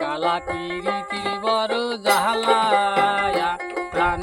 কালা কিরিতি বড় জাহালায়া প্রাণ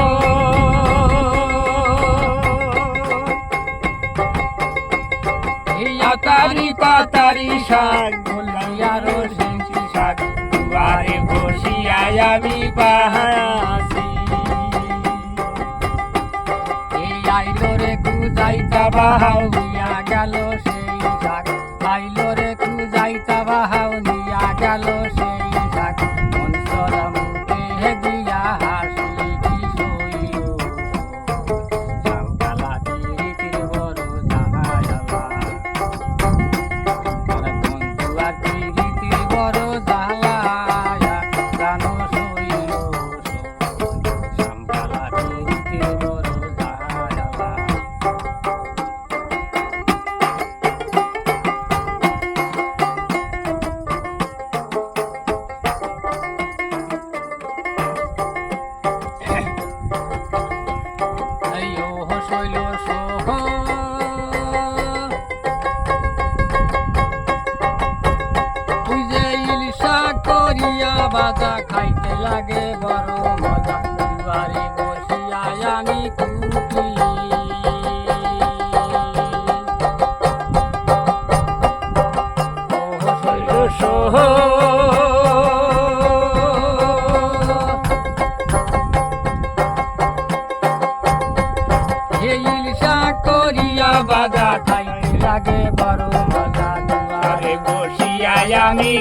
হিয়া তারি পাতারি শাক বললাইয়া রসিংসি শাক, দুয়ারে বসিয়াই আমি পাহারা আসি এই আইলো রে কুজাইতা বাহাও, নিয়া গেল সেই শাক আইলো রে কুজাইতা বাহাও, নিয়া গেল সেই বাজা খাইতে লাগে বড় আমি কুটি। বাজা খাইতে লাগে বড় মজা। দুয়ারে বসিয়া আমি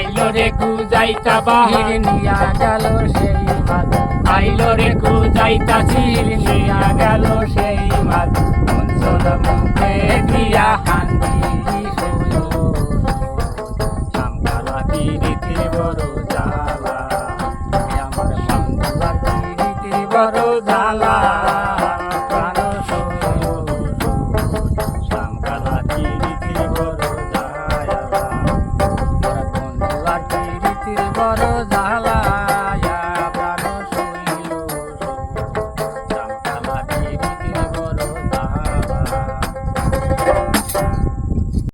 আইলো রে কুজাইতা বাহার। নিয়া গেল সেই বাদ আইলো রে নিয়া গেল সেই